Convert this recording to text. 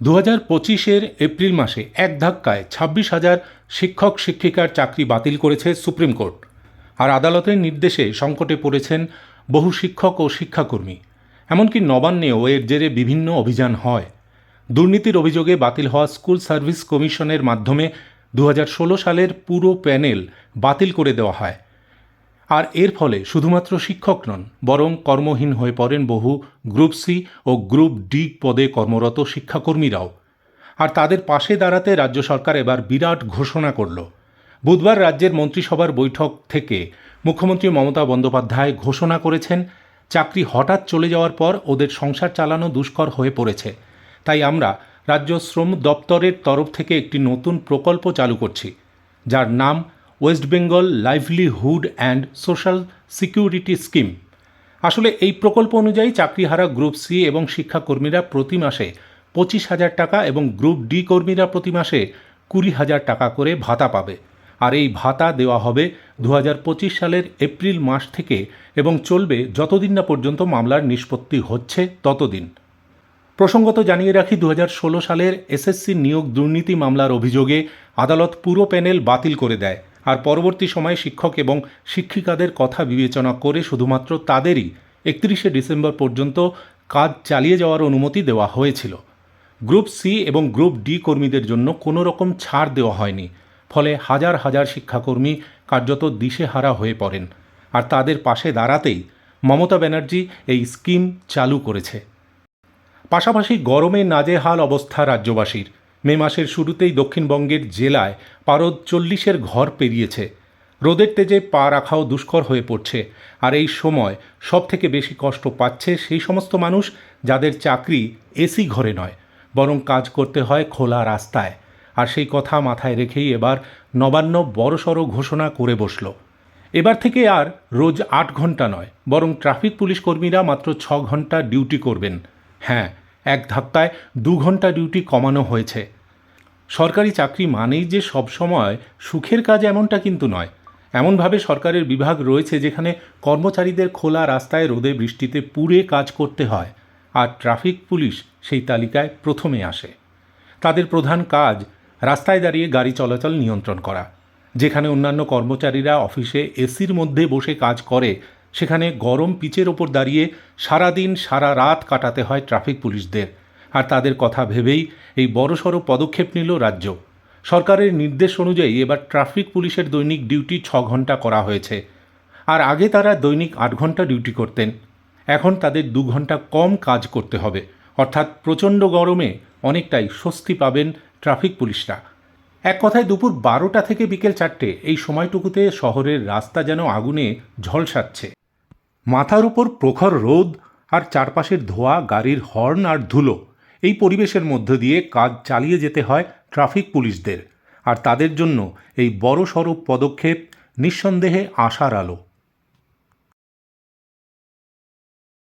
দু হাজার পঁচিশের এপ্রিল মাসে এক ধাক্কায় ছাব্বিশ হাজার শিক্ষক, শিক্ষিকার চাকরি বাতিল করেছে সুপ্রিম কোর্ট। আর আদালতের নির্দেশে সংকটে পড়েছেন বহু শিক্ষক ও শিক্ষাকর্মী। এমনকি নবান্নেও এর জেরে বিভিন্ন অভিযান হয়। দুর্নীতির অভিযোগে বাতিল হওয়া স্কুল সার্ভিস কমিশনের মাধ্যমে দু হাজার ষোলো সালের পুরো প্যানেল বাতিল করে দেওয়া হয়। আর এর ফলে শুধুমাত্র শিক্ষক নন, বরং কর্মহীন হয়ে পড়েন বহু গ্রুপ সি ও গ্রুপ ডি পদে কর্মরত শিক্ষাকর্মীরাও। আর তাদের পাশে দাঁড়াতে রাজ্য সরকার এবার বিরাট ঘোষণা করল। বুধবার রাজ্যের মন্ত্রিসভার বৈঠক থেকে মুখ্যমন্ত্রী মমতা বন্দ্যোপাধ্যায় ঘোষণা করেছেন, চাকরি হঠাৎ চলে যাওয়ার পর ওদের সংসার চালানো দুষ্কর হয়ে পড়েছে। তাই আমরা রাজ্য শ্রম দপ্তরের তরফ থেকে একটি নতুন প্রকল্প চালু করছি, যার নাম West Bengal livelihood and social security scheme. আসলে এই প্রকল্প অনুযায়ী চাকরিহারা গ্রুপ সি এবং শিক্ষাকর্মীরা প্রতি মাসে পঁচিশ হাজার টাকা এবং গ্রুপ ডি কর্মীরা প্রতি মাসে কুড়ি হাজার টাকা করে ভাতা পাবে। আর এই ভাতা দেওয়া হবে দু হাজার পঁচিশ সালের এপ্রিল মাস থেকে এবং চলবে যতদিন না পর্যন্ত মামলার নিষ্পত্তি হচ্ছে ততদিন। প্রসঙ্গত জানিয়ে রাখি দু হাজার ষোলো সালের এসএসসি নিয়োগ দুর্নীতি মামলার অভিযোগে আদালত পুরো প্যানেল বাতিল করে দেয়। আর পরবর্তী সময়ে শিক্ষক এবং শিক্ষিকাদের কথা বিবেচনা করে শুধুমাত্র তাদেরই একত্রিশে ডিসেম্বর পর্যন্ত কাজ চালিয়ে যাওয়ার অনুমতি দেওয়া হয়েছিল। গ্রুপ সি এবং গ্রুপ ডি কর্মীদের জন্য কোনো রকম ছাড় দেওয়া হয়নি, ফলে হাজার হাজার শিক্ষাকর্মী কার্যত দিশেহারা হয়ে পড়েন। আর তাদের পাশে দাঁড়াতেই মমতা ব্যানার্জি এই স্কিম চালু করেছে। পাশাপাশি গরমে নাজেহাল অবস্থা রাজ্যবাসীর। মে মাসের শুরুতেই দক্ষিণবঙ্গের জেলায় পারদ চল্লিশের ঘর পেরিয়েছে। রোদের তেজে পা রাখাও দুষ্কর হয়ে পড়ছে। আর এই সময় সব থেকে বেশি কষ্ট পাচ্ছে সেই সমস্ত মানুষ যাদের চাকরি এসি ঘরে নয়, বরং কাজ করতে হয় খোলা রাস্তায়। আর সেই কথা মাথায় রেখেই এবার নবান্ন বড়সড় ঘোষণা করে বসল। এবার থেকে আর রোজ আট ঘণ্টা নয়, বরং ট্রাফিক পুলিশ কর্মীরা মাত্র ছ ঘণ্টা ডিউটি করবেন। হ্যাঁ এক ধাক্কায় দু ঘণ্টা ডিউটি কমানো হয়েছে। সরকারি চাকরি মানেই যে সবসময় সুখের কাজ এমনটা কিন্তু নয়। এমনভাবে সরকারের বিভাগ রয়েছে যেখানে কর্মচারীদের খোলা রাস্তায় রোদে বৃষ্টিতে পুড়ে কাজ করতে হয় আর ট্রাফিক পুলিশ সেই তালিকায় প্রথমে আসে। তাদের প্রধান কাজ রাস্তায় দাঁড়িয়ে গাড়ি চলাচল নিয়ন্ত্রণ করা, যেখানে অন্যান্য কর্মচারীরা অফিসে এসির মধ্যে বসে কাজ করে সেখানে গরম পিচের ওপর দাঁড়িয়ে সারাদিন সারা রাত কাটাতে হয় ট্রাফিক পুলিশদের। আর তাদের কথা ভেবেই এই বড়সড় পদক্ষেপ নিল রাজ্য। সরকারের নির্দেশ অনুযায়ী এবার ট্রাফিক পুলিশের দৈনিক ডিউটি ছ ঘণ্টা করা হয়েছে। আর আগে তারা দৈনিক আট ঘণ্টা ডিউটি করতেন। এখন তাদের দু ঘণ্টা কম কাজ করতে হবে। অর্থাৎ প্রচণ্ড গরমে অনেকটাই স্বস্তি পাবেন ট্রাফিক পুলিশরা। এক কথায় দুপুর বারোটা থেকে বিকেল চারটে এই সময়টুকুতে শহরের রাস্তা যেন আগুনে ঝলসাচ্ছে। মাথার উপর প্রখর রোদ আর চারপাশের ধোয়া, গাড়ির হর্ন আর ধুলো। এই পরিবেশের মধ্য দিয়ে কাজ চালিয়ে যেতে হয় ট্রাফিক পুলিশদের। আর তাদের জন্য এই বড় সড়ো পদক্ষেপ নিঃসন্দেহে আশার আলো।